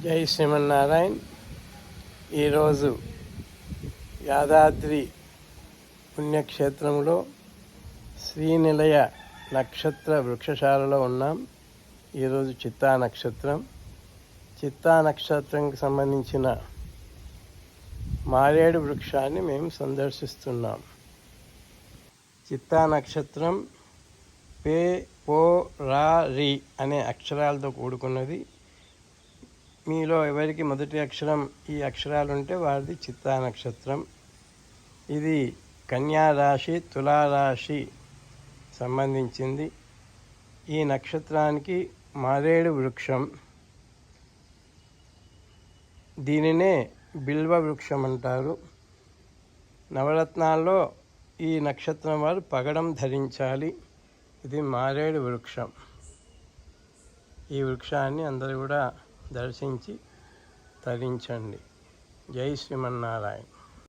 జై శ్రీమన్నారాయణ్. ఈరోజు యాదాద్రి పుణ్యక్షేత్రంలో శ్రీనిలయ నక్షత్ర వృక్షశాలలో ఉన్నాం. ఈరోజు చిత్తా నక్షత్రం. చిత్తా నక్షత్రంకి సంబంధించిన మారేడు వృక్షాన్ని మేము సందర్శిస్తున్నాం. చిత్తా నక్షత్రం పే పో రా రి అనే అక్షరాలతో కూడుకున్నది. మీలో ఎవరికి మొదటి అక్షరం ఈ అక్షరాలు ఉంటే వారిది చిత్తా నక్షత్రం. ఇది కన్యా రాశి తులారాశి సంబంధించింది. ఈ నక్షత్రానికి మారేడు వృక్షం. దీనినే బిల్వ వృక్షం అంటారు. నవరత్నాల్లో ఈ నక్షత్రం వారు పగడం ధరించాలి. ఇది మారేడు వృక్షం. ఈ వృక్షాన్ని అందరూ కూడా దర్శించి తరించండి. జై శ్రీమన్నారాయణ.